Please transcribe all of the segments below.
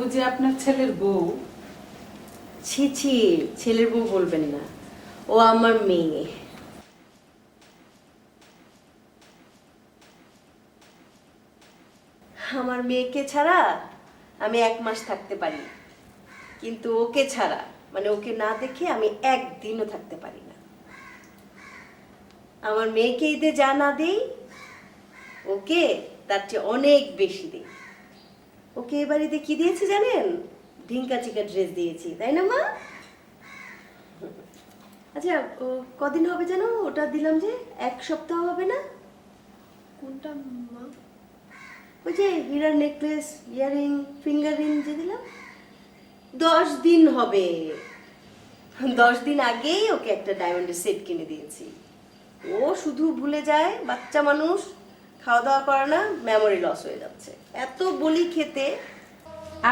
ও যে আপনার ছেলের বউ। ছি ছি, ছেলের বউ বলবেন না। ও আমার মেয়ে। আমার মেয়েকে ছাড়া আমি এক মাস থাকতে পারি। কিন্তু ওকে ছাড়া মানে ওকে না দেখে আমি একদিনও থাকতে পারি না। আমার মেয়েকে ঈদে যা না দিই, ওকে তার চেয়ে অনেক বেশি দিই। ওকে এবার ঈদে কি দিয়েছি জানেন? ঢিঙ্কা চিকা ড্রেস দিয়েছি তাই না মা? আচ্ছা ও কদিন হবে জানো ওটা দিলাম যে এক সপ্তাহ হবে না? কোনটা মা? ওই যে হীরার নেকলেস ইয়ারিং ফিঙ্গার রিং যে দিলাম। দশ দিন হবে। দশ দিন আগেই ওকে একটা ডায়মন্ডের সেট কিনে দিয়েছি। ও শুধু ভুলে যায় বাচ্চা মানুষ। খাওয়া দাওয়া করে না মেমোরি লস হয়ে যাচ্ছে। এত বলি খেতে।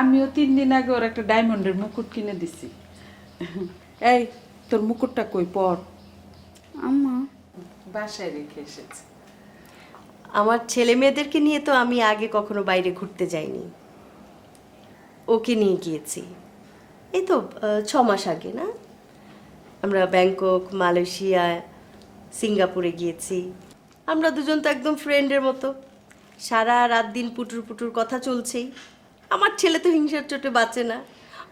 আমিও তিন দিন আগে ওর একটা ডায়মন্ডের মুকুট কিনে দিছি। এই তোর মুকুটটা কই? পর। আম্মা। বাসায় রেখে এসেছে। আমার ছেলে মেয়েদেরকে নিয়ে তো আমি আগে কখনো বাইরে ঘুরতে যাইনি। ওকে নিয়ে গিয়েছি। এই তো ছ মাস আগে না? আমরা ব্যাংকক মালয়েশিয়া সিঙ্গাপুরে গিয়েছি। আমরা দুজন তো একদম ফ্রেন্ডের মতো। সারা রাত দিন পুটুর পুটুর কথা চলছেই। আমার ছেলে তো হিংসার চোটে বাঁচে না।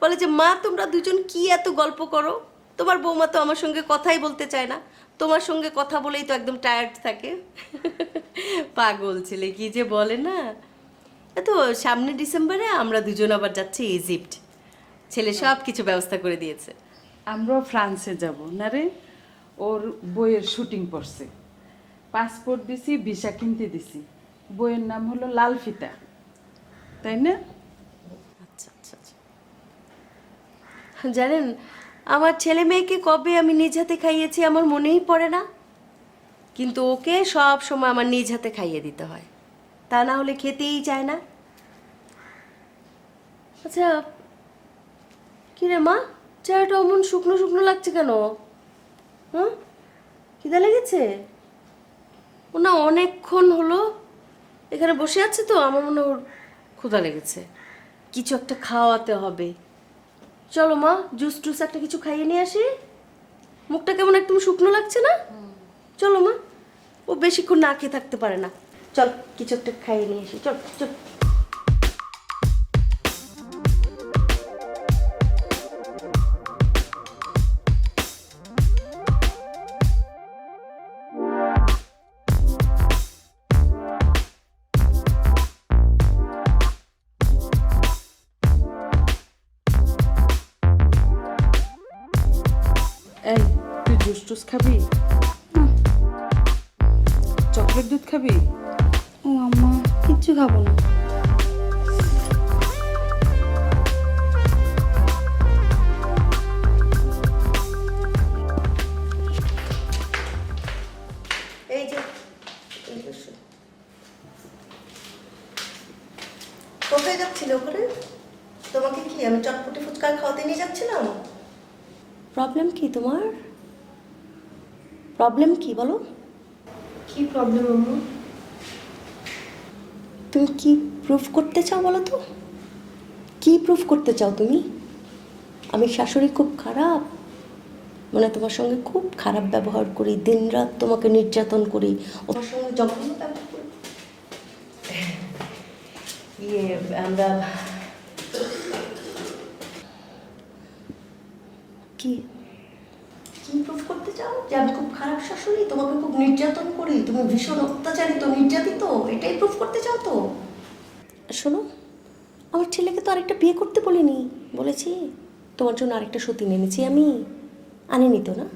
বলে যে, মা, তোমরা দুজন কি এত গল্প করো? তোমার বৌমা তো আমার সঙ্গে কথাই বলতে চায় না। তোমার সঙ্গে কথা বলেই তো একদম টায়ার্ড থাকে। পাগল ছেলে, কি যে বলে না? এ তো সামনে ডিসেম্বরে আমরা দুজন আবার যাচ্ছি ইজিপ্ট ছেলে সব কিছু ব্যবস্থা করে দিয়েছে। আমরাও ফ্রান্সে যাব। না রে? ওর বইয়ের শুটিং পড়ছে। পাসপোর্ট দিছি, ভিসা কিনতে দিছি। বইয়ের নাম হলো লাল ফিতা তাই না? আচ্ছা আচ্ছা আচ্ছা। জানেন, আমার ছেলে মেয়েকে কবে আমি নিজ হাতে খাইয়েছি আমার মনেই পড়ে না। কিন্তু ওকে সব সময় আমার নিজ হাতে খাইয়ে দিতে হয়। তা না হলে খেতেই চায় না। আচ্ছা কি রে মা? চেহারাটা অমন শুকনো শুকনো লাগছে কেন? হ্যাঁ খিদা লেগেছে? ও না, অনেকক্ষণ হলো। এখানে বসে আছে তো, আমার মনে ওর ক্ষুধা লেগেছে। কিছু একটা খাওয়াতে হবে। চলো মা জুস টুস একটা কিছু খাইয়ে নিয়ে আসি। মুখটা কেমন একদম শুকনো লাগছে না? চলো মা, ও বেশিক্ষণ না খেয়ে থাকতে পারে না। চল, কিছু একটা খাইয়ে নিয়ে আসি। চল চল। জুস টুস খাবি? চকলেট দুধ খাবি? ও আম্মা কিচ্ছু খাব না। কোথায় যাচ্ছিলে ওখানে? তোমাকে কি আমি চটপটি ফুচকা খাওয়াতে নিয়ে যাচ্ছিলাম? প্রবলেম কি তোমার? প্রবলেম কি বলো? কি প্রবলেম আম্মু? তুমি কি প্রুফ করতে চাও বলো তো? কি প্রুফ করতে চাও তুমি? আমি শাশুড়ি খুব খারাপ। মানে তোমার সঙ্গে খুব খারাপ ব্যবহার করি দিনরাত তোমাকে নির্যাতন করি। ওর সঙ্গে জঘন্য ব্যবহার করি। ইয়ে আমরা কি? কি প্রুফ করতে চাও? যে আমি খুব খারাপ শাশুড়ি, তোমাকে খুব নির্যাতন করি, তুমি ভীষণ অত্যাচারিত, নির্যাতিত, এটাই প্রুফ করতে চাও তো? শোনো, আমার ছেলেকে তো আরেকটা বিয়ে করতে বলিনি। বলেছি, তোমার জন্য আরেকটা সতীন এনেছি আমি। আনিনি তো না?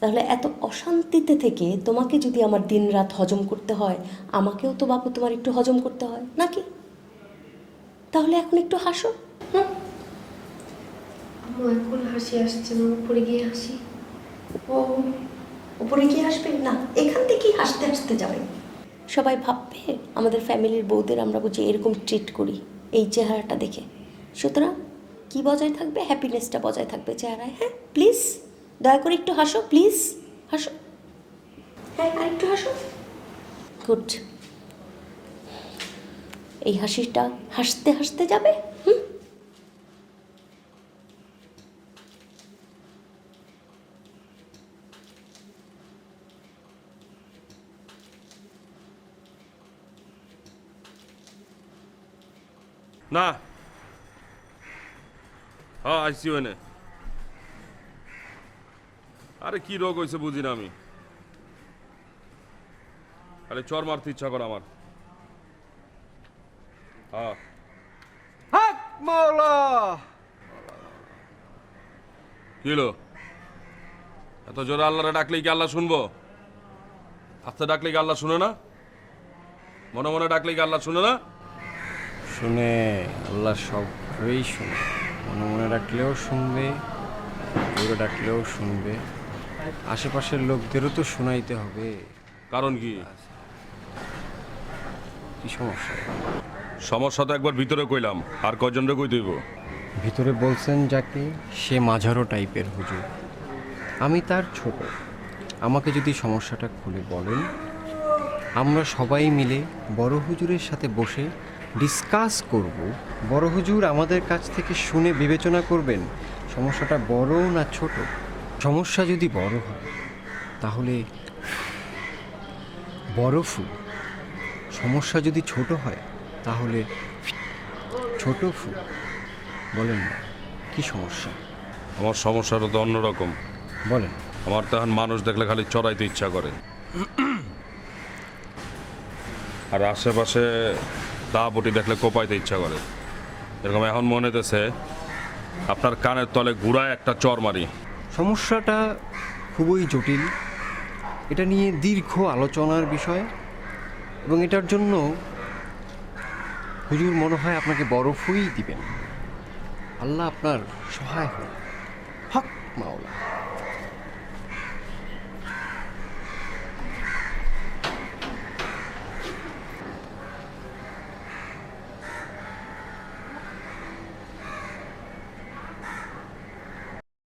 তাহলে এত অশান্তিতে থেকে তোমাকে যদি আমার দিন রাত হজম করতে হয়, আমাকেও তো বাবু তোমার একটু হজম করতে হয়, নাকি? তাহলে এখন একটু হাসো, হুম? এখন হাসি আসছে না, উপরে গিয়ে হাসি। ও, উপরে গিয়ে হাসবে? না, এখান থেকেই হাসতে হাসতে যাবে। সবাই ভাববে, আমাদের ফ্যামিলির বউদের আমরা বুঝি এরকম ট্রিট করি, এই চেহারাটা দেখে। সুতরাং কি বজায় থাকবে? হ্যাপিনেসটা বজায় থাকবে চেহারায় হ্যাঁ? প্লিজ দয়া করে একটু হাসো প্লিজ হাসো। হ্যাঁ আর একটু হাসো। গুড এই হাসিটা হাসতে হাসতে যাবে? হুম? না। হ্যাঁ আইসি ওনে আরে কি রোগ হয়েছে বুঝি না আমি। আরে চর মারতে ইচ্ছা করে আমার। হ্যাঁ হক মাওলা। কি হলো? এত জোরে আল্লাহরে ডাকলেই কি আল্লাহ শুনব? আস্তে ডাকলে কি আল্লাহ শুনে না? মনে মনে ডাকলে কি আল্লাহ শুনে না? শুনে আল্লাহ সবই শুনে। মনে মনে ডাকলেও শুনবে জোরে ডাকলেও শুনবে। আশেপাশের লোকদেরও তো শোনাইতে হবে। কারণ কি? কি সমস্যা? সমস্যা তো একবার ভিতরে কইলাম আর কজনরে কই দইব ভিতরে বলছেন যাকে সে মাঝারো টাইপের হুজুর। আমি তার ছোট। আমাকে যদি সমস্যাটা খুলে বলেন আমরা সবাই মিলে বড় হুজুরের সাথে বসে ডিসকাস করব। বড় হুজুর আমাদের কাছ থেকে শুনে বিবেচনা করবেন সমস্যাটা বড় না ছোট? সমস্যা যদি বড় হয় তাহলে বড় ফুল। সমস্যা যদি ছোট হয় তাহলে ছোট ফুল। বলেন না কি সমস্যা? আমার সমস্যাটা তো অন্যরকম। বলেন। আমার তো এখন মানুষ দেখলে খালি চড়াইতে ইচ্ছা করে। আর আশেপাশে দা বটি দেখলে কোপাইতে ইচ্ছা করে। এরকম এখন মনে হইতেছে, আপনার কানের তলে ঘুরায় একটা চর মারি। সমস্যাটা খুবই জটিল। এটা নিয়ে দীর্ঘ আলোচনার বিষয় এবং এটার জন্য হুজুর মনে হয় আপনাকে বরফই দিবেন। আল্লাহ আপনার সহায় হন হক মাওলা।